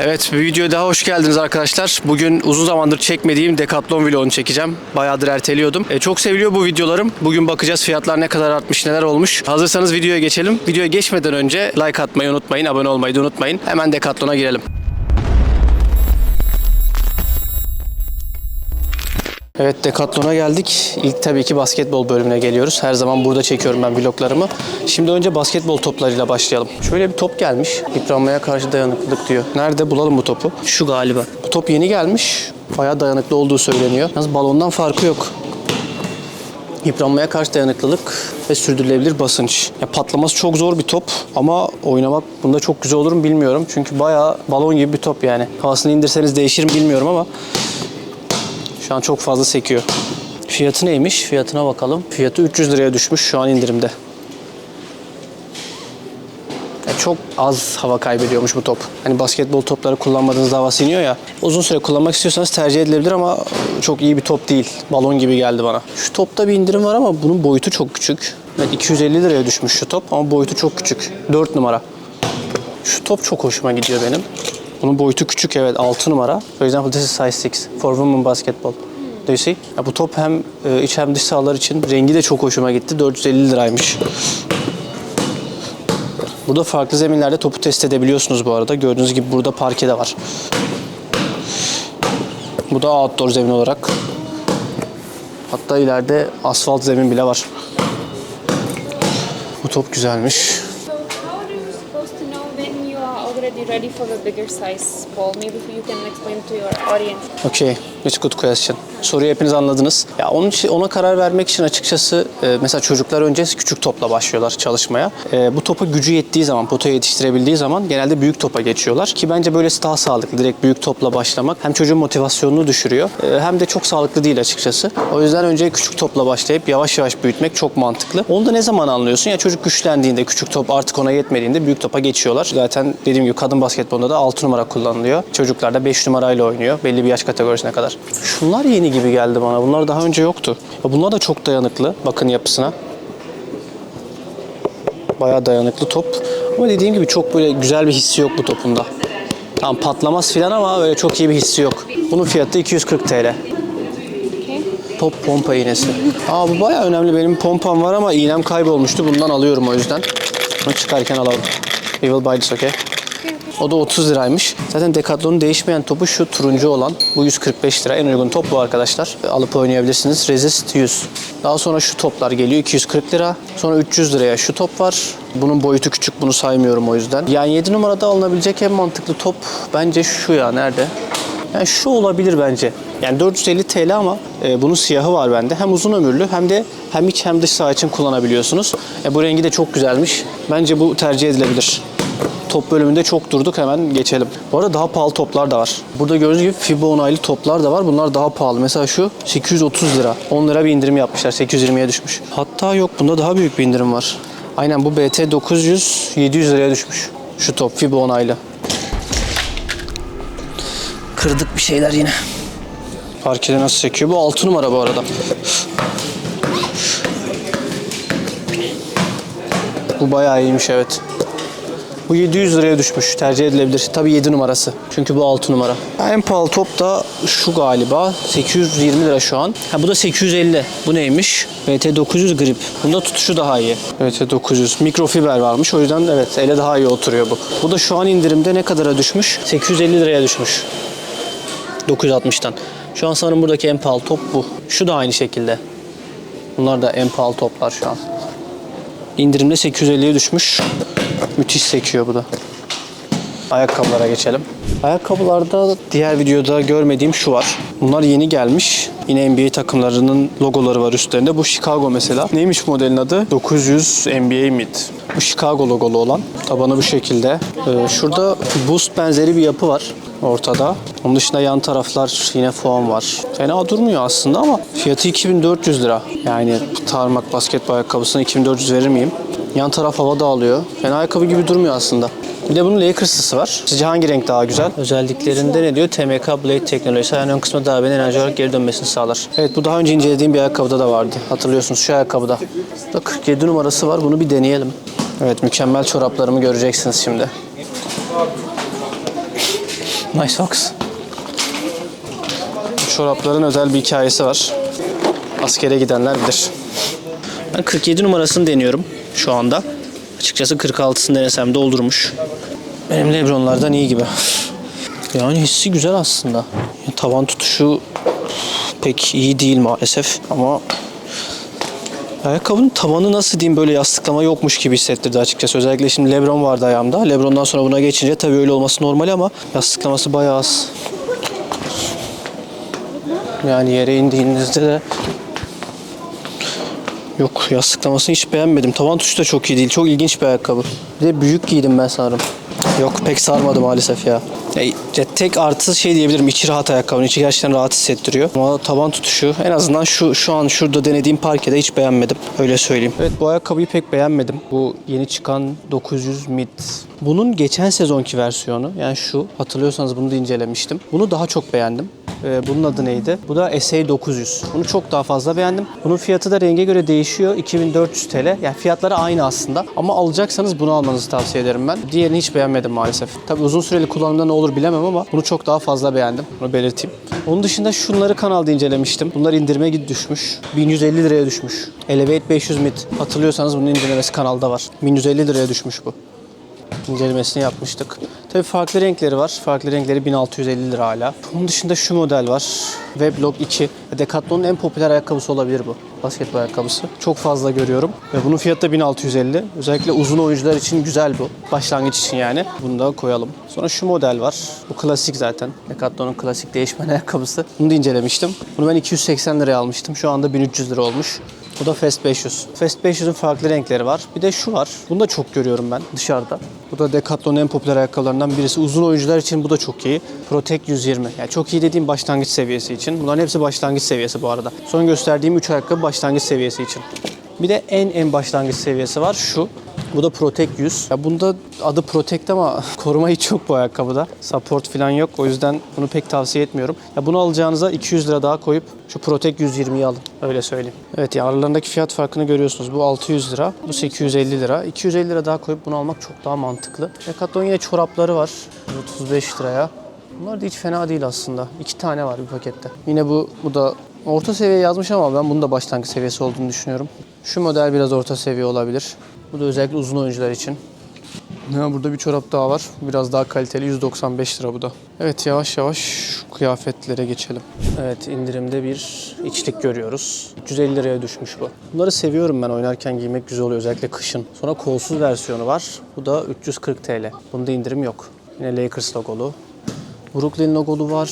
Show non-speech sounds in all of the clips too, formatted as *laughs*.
Evet bir videoya daha hoş geldiniz arkadaşlar. Bugün uzun zamandır çekmediğim Decathlon vlogunu çekeceğim. Bayağıdır erteliyordum. E, çok seviliyor bu videolarım. Bugün bakacağız fiyatlar ne kadar artmış neler olmuş. Hazırsanız videoya geçelim. Videoya geçmeden önce like atmayı unutmayın. Abone olmayı da unutmayın. Hemen Decathlon'a girelim. Evet Decathlon'a geldik. İlk tabii ki basketbol bölümüne geliyoruz. Her zaman burada çekiyorum ben vloglarımı. Şimdi önce basketbol toplarıyla başlayalım. Şöyle bir top gelmiş. Yıpranmaya karşı dayanıklılık diyor. Nerede bulalım bu topu? Şu galiba. Bu top yeni gelmiş. Bayağı dayanıklı olduğu söyleniyor. Yalnız balondan farkı yok. Yıpranmaya karşı dayanıklılık ve sürdürülebilir basınç. Ya patlaması çok zor bir top ama oynamak bunda çok güzel olur mu bilmiyorum. Çünkü bayağı balon gibi bir top yani. Havasını indirseniz değişir mi bilmiyorum ama şu an çok fazla sekiyor. Fiyatı neymiş? Fiyatına bakalım. Fiyatı 300 liraya düşmüş şu an indirimde. Ya çok az hava kaybediyormuş bu top. Hani basketbol topları kullanmadığınızda hava siniyor ya. Uzun süre kullanmak istiyorsanız tercih edilebilir ama çok iyi bir top değil. Balon gibi geldi bana. Şu topta bir indirim var ama bunun boyutu çok küçük. Evet 250 liraya düşmüş şu top ama boyutu çok küçük. 4 numara. Şu top çok hoşuma gidiyor benim. Bunun boyutu küçük evet 6 numara. For example this is size 6 for women basketball. Do you see? Ya bu top hem e, iç hem dış sahalar için rengi de çok hoşuma gitti. 450 liraymış. Burada farklı zeminlerde topu test edebiliyorsunuz bu arada. Gördüğünüz gibi burada parke de var. Bu da outdoor zemin olarak. Hatta ileride asfalt zemin bile var. Bu top güzelmiş. Ready for the bigger size ball? Maybe you can explain to your audience. Okay, it's good question. Soruyu hepiniz anladınız. Ya onun için ona karar vermek için açıkçası e, mesela çocuklar önce küçük topla başlıyorlar çalışmaya. E, bu topa gücü yettiği zaman, potaya yetiştirebildiği zaman genelde büyük topa geçiyorlar ki bence böylesi daha sağlıklı. Direkt büyük topla başlamak hem çocuğun motivasyonunu düşürüyor e, hem de çok sağlıklı değil açıkçası. O yüzden önce küçük topla başlayıp yavaş yavaş büyütmek çok mantıklı. Onu da ne zaman anlıyorsun? Ya çocuk güçlendiğinde, küçük top artık ona yetmediğinde büyük topa geçiyorlar. Zaten dediğim gibi kadın basketbolunda da 6 numara kullanılıyor. Çocuklar da 5 numarayla oynuyor belli bir yaş kategorisine kadar. Şunlar yeni gibi geldi bana. Bunlar daha önce yoktu. Bunlar da çok dayanıklı. Bakın yapısına. Bayağı dayanıklı top. Ama dediğim gibi çok böyle güzel bir hissi yok bu topunda. Tam patlamaz filan ama öyle çok iyi bir hissi yok. Bunun fiyatı 240 TL. Top pompa iğnesi. Aa bu bayağı önemli. Benim pompam var ama iğnem kaybolmuştu. Bundan alıyorum o yüzden. Bunu çıkarken alalım. We will buy this okay? O da 30 liraymış. Zaten Decathlon'un değişmeyen topu şu turuncu olan. Bu 145 lira. En uygun top bu arkadaşlar. Alıp oynayabilirsiniz. Resist 100. Daha sonra şu toplar geliyor 240 lira. Sonra 300 liraya şu top var. Bunun boyutu küçük. Bunu saymıyorum o yüzden. Yani 7 numarada alınabilecek en mantıklı top bence şu ya. Nerede? Yani şu olabilir bence. Yani 450 TL ama e, bunun siyahı var bende. Hem uzun ömürlü hem de hem iç hem dış saha için kullanabiliyorsunuz. E, bu rengi de çok güzelmiş. Bence bu tercih edilebilir. Top bölümünde çok durduk hemen geçelim. Bu arada daha pahalı toplar da var. Burada gördüğünüz gibi FIBA onaylı toplar da var. Bunlar daha pahalı. Mesela şu 830 lira. 10 lira bir indirim yapmışlar. 820'ye düşmüş. Hatta yok bunda daha büyük bir indirim var. Aynen bu BT 900 700 liraya düşmüş. Şu top FIBA onaylı. Kırdık bir şeyler yine. Parkede nasıl çekiyor? Bu 6 numara bu arada. Bu bayağı iyiymiş evet. Bu 700 liraya düşmüş. Tercih edilebilir. Tabii 7 numarası. Çünkü bu 6 numara. En pahalı top da şu galiba. 820 lira şu an. Ha bu da 850. Bu neymiş? VT 900 grip. Bunda tutuşu daha iyi. VT 900. Mikrofiber varmış. O yüzden evet ele daha iyi oturuyor bu. Bu da şu an indirimde ne kadara düşmüş? 850 liraya düşmüş. 960'tan. Şu an sanırım buradaki en pahalı top bu. Şu da aynı şekilde. Bunlar da en pahalı toplar şu an. İndirimde 850'ye düşmüş. Müthiş sekiyor bu da. Ayakkabılara geçelim. Ayakkabılarda diğer videoda görmediğim şu var. Bunlar yeni gelmiş. Yine NBA takımlarının logoları var üstlerinde. Bu Chicago mesela. Neymiş modelin adı? 900 NBA Mid. Bu Chicago logolu olan. Tabanı bu şekilde. Ee, şurada boost benzeri bir yapı var ortada. Onun dışında yan taraflar yine foam var. Fena durmuyor aslında ama fiyatı 2400 lira. Yani tarmak basketbol ayakkabısına 2400 verir miyim? Yan taraf hava dağılıyor. Fena ayakkabı gibi durmuyor aslında. Bir de bunun Lakers'lısı var. Sizce hangi renk daha güzel? Özelliklerinde ne diyor? TMK Blade teknolojisi ayağın ön kısmı darbenin enerji olarak geri dönmesini sağlar. Evet bu daha önce incelediğim bir ayakkabıda da vardı. Hatırlıyorsunuz şu ayakkabıda. Da 47 numarası var. Bunu bir deneyelim. Evet mükemmel çoraplarımı göreceksiniz şimdi. Nice socks. Çorapların özel bir hikayesi var. Askere gidenler bilir. Ben 47 numarasını deniyorum şu anda. Açıkçası 46'sını denesem de oldurmuş. Benim Lebron'lardan iyi gibi. Yani hissi güzel aslında. Tavan tutuşu pek iyi değil maalesef ama Ayakkabının tabanı nasıl diyeyim böyle yastıklama yokmuş gibi hissettirdi açıkçası. Özellikle şimdi Lebron vardı ayağımda. Lebron'dan sonra buna geçince tabii öyle olması normal ama yastıklaması bayağı az. Yani yere indiğinizde de Yok yastıklamasını hiç beğenmedim. Tavan tuşu da çok iyi değil. Çok ilginç bir ayakkabı. Bir de büyük giydim ben sanırım. Yok pek sarmadı maalesef ya. ya. Tek artı şey diyebilirim. içi rahat ayakkabının. içi gerçekten rahat hissettiriyor. Ama taban tutuşu en azından şu şu an şurada denediğim parkede hiç beğenmedim. Öyle söyleyeyim. Evet bu ayakkabıyı pek beğenmedim. Bu yeni çıkan 900 mid. Bunun geçen sezonki versiyonu. Yani şu. Hatırlıyorsanız bunu da incelemiştim. Bunu daha çok beğendim. Ee, bunun adı neydi? Bu da SA 900. Bunu çok daha fazla beğendim. Bunun fiyatı da renge göre değişiyor. 2400 TL. Yani fiyatları aynı aslında. Ama alacaksanız bunu almanızı tavsiye ederim ben. Diğerini hiç beğenmedim maalesef. Tabi uzun süreli kullanımda ne olur bilemem ama bunu çok daha fazla beğendim. Bunu belirteyim. Onun dışında şunları kanalda incelemiştim. Bunlar indirime gid- düşmüş. 1150 liraya düşmüş. Elevate 500 mid. Hatırlıyorsanız bunun incelemesi kanalda var. 1150 liraya düşmüş bu incelemesini yapmıştık. Tabii farklı renkleri var. Farklı renkleri 1650 lira hala. Bunun dışında şu model var. Weblog 2. Decathlon'un en popüler ayakkabısı olabilir bu. Basketbol ayakkabısı. Çok fazla görüyorum. Ve bunun fiyatı da 1650. Özellikle uzun oyuncular için güzel bu. Başlangıç için yani. Bunu da koyalım. Sonra şu model var. Bu klasik zaten. Decathlon'un klasik değişmen *laughs* ayakkabısı. Bunu da incelemiştim. Bunu ben 280 liraya almıştım. Şu anda 1300 lira olmuş. Bu da Fast 500. Fast 500'ün farklı renkleri var. Bir de şu var. Bunu da çok görüyorum ben dışarıda. Bu da Decathlon'un en popüler ayakkabılarından birisi. Uzun oyuncular için bu da çok iyi. Protect 120. Yani çok iyi dediğim başlangıç seviyesi için. Bunların hepsi başlangıç seviyesi bu arada. Son gösterdiğim 3 ayakkabı başlangıç seviyesi için. Bir de en en başlangıç seviyesi var şu. Bu da Protect 100. Ya bunda adı Protect ama *laughs* koruma hiç yok bu ayakkabıda. Support falan yok. O yüzden bunu pek tavsiye etmiyorum. Ya bunu alacağınıza 200 lira daha koyup şu Protect 120'yi alın. Öyle söyleyeyim. Evet ya aralarındaki fiyat farkını görüyorsunuz. Bu 600 lira, bu 850 lira. 250 lira daha koyup bunu almak çok daha mantıklı. Decathlon yine çorapları var. 35 liraya. Bunlar da hiç fena değil aslında. İki tane var bir pakette. Yine bu, bu da orta seviye yazmış ama ben bunun da başlangıç seviyesi olduğunu düşünüyorum. Şu model biraz orta seviye olabilir. Bu da özellikle uzun oyuncular için. Ya burada bir çorap daha var. Biraz daha kaliteli 195 lira bu da. Evet yavaş yavaş şu kıyafetlere geçelim. Evet indirimde bir içlik görüyoruz. 350 liraya düşmüş bu. Bunları seviyorum ben oynarken giymek güzel oluyor özellikle kışın. Sonra kolsuz versiyonu var. Bu da 340 TL. Bunda indirim yok. Yine Lakers logolu. Brooklyn logolu var.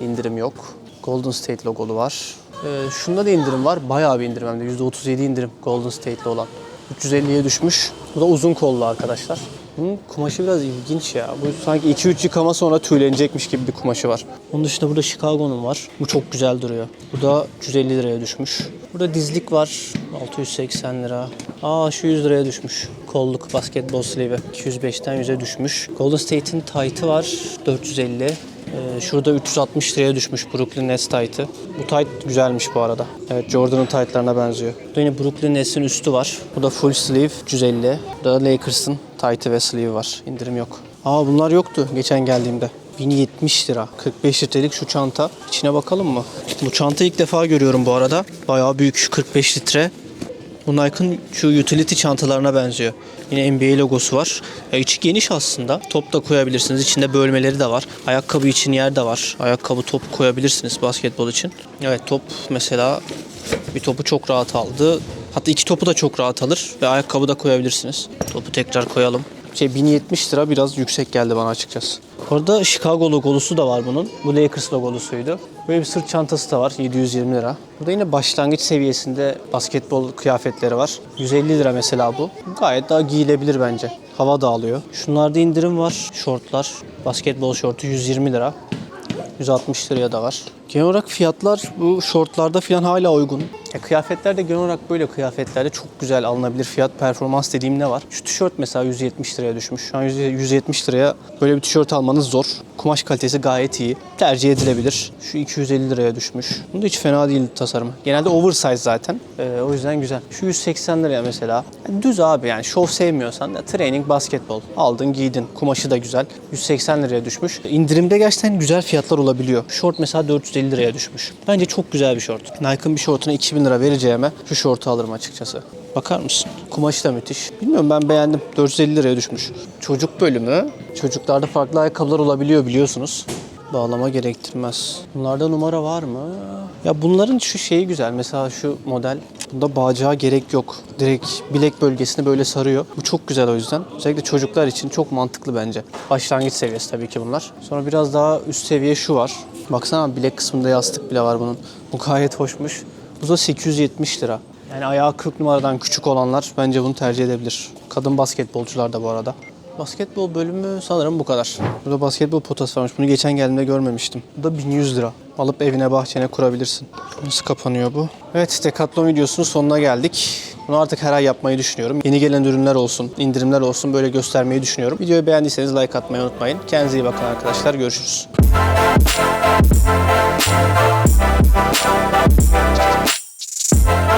İndirim yok. Golden State logolu var. Ee, şunda da indirim var. Bayağı bir indirim hem de %37 indirim Golden State'li olan. 350'ye düşmüş. Bu da uzun kollu arkadaşlar. Bunun kumaşı biraz ilginç ya. Bu sanki 2-3 yıkama sonra tüylenecekmiş gibi bir kumaşı var. Onun dışında burada Chicago'nun var. Bu çok güzel duruyor. Bu da 350 liraya düşmüş. Burada dizlik var. 680 lira. Aa şu 100 liraya düşmüş. Kolluk basketbol sleeve'i. 205'ten 100'e düşmüş. Golden State'in tight'ı var. 450. Ee, şurada 360 liraya düşmüş Brooklyn Nets tight'ı. Bu tight güzelmiş bu arada. Evet Jordan'ın tight'larına benziyor. Burada yine Brooklyn Nets'in üstü var. Bu da full sleeve 350. Burada Lakers'ın tight'ı ve sleeve var. İndirim yok. Aa bunlar yoktu geçen geldiğimde. 1070 lira. 45 litrelik şu çanta. İçine bakalım mı? Bu çantayı ilk defa görüyorum bu arada. Bayağı büyük şu 45 litre. Bu Nike'ın şu utility çantalarına benziyor. Yine NBA logosu var. Ya içi geniş aslında. Top da koyabilirsiniz. İçinde bölmeleri de var. Ayakkabı için yer de var. Ayakkabı top koyabilirsiniz basketbol için. Evet top mesela bir topu çok rahat aldı. Hatta iki topu da çok rahat alır ve ayakkabı da koyabilirsiniz. Topu tekrar koyalım. Şey 1070 lira biraz yüksek geldi bana açıkçası. Orada Chicago logolusu da var bunun. Bu Lakers logolusuydu. Böyle bir sırt çantası da var 720 lira. Burada yine başlangıç seviyesinde basketbol kıyafetleri var. 150 lira mesela bu. Gayet daha giyilebilir bence. Hava da alıyor. Şunlarda indirim var. Şortlar. Basketbol şortu 120 lira. 160 liraya da var. Genel olarak fiyatlar bu şortlarda falan hala uygun. Ya kıyafetler de genel olarak böyle kıyafetlerde çok güzel alınabilir fiyat performans dediğim ne var? Şu tişört mesela 170 liraya düşmüş. Şu an 170 liraya böyle bir tişört almanız zor. Kumaş kalitesi gayet iyi. Tercih edilebilir. Şu 250 liraya düşmüş. Bu da hiç fena değil tasarımı. Genelde oversize zaten. Ee, o yüzden güzel. Şu 180 liraya mesela. Yani düz abi yani şov sevmiyorsan da training basketbol. Aldın giydin. Kumaşı da güzel. 180 liraya düşmüş. İndirimde gerçekten güzel fiyatlar olabiliyor. Short mesela 450 liraya düşmüş. Bence çok güzel bir short. Nike'ın bir shortuna 2000 lira vereceğime şu shortu alırım açıkçası. Bakar mısın? Kumaşı da müthiş. Bilmiyorum ben beğendim. 450 liraya düşmüş. Çocuk bölümü. Çocuklarda farklı ayakkabılar olabiliyor biliyorsunuz. Bağlama gerektirmez. Bunlarda numara var mı? Ya bunların şu şeyi güzel. Mesela şu model. Bunda bağcığa gerek yok. Direkt bilek bölgesini böyle sarıyor. Bu çok güzel o yüzden. Özellikle çocuklar için çok mantıklı bence. Başlangıç seviyesi tabii ki bunlar. Sonra biraz daha üst seviye şu var. Baksana bilek kısmında yastık bile var bunun. Bu gayet hoşmuş. Bu da 870 lira. Yani ayağı 40 numaradan küçük olanlar bence bunu tercih edebilir. Kadın basketbolcular da bu arada. Basketbol bölümü sanırım bu kadar. Burada basketbol potası varmış. Bunu geçen geldiğimde görmemiştim. Bu da 1100 lira. Alıp evine bahçene kurabilirsin. Nasıl kapanıyor bu? Evet Decathlon videosunun sonuna geldik. Bunu artık her ay yapmayı düşünüyorum. Yeni gelen ürünler olsun, indirimler olsun böyle göstermeyi düşünüyorum. Videoyu beğendiyseniz like atmayı unutmayın. Kendinize iyi bakın arkadaşlar. Görüşürüz.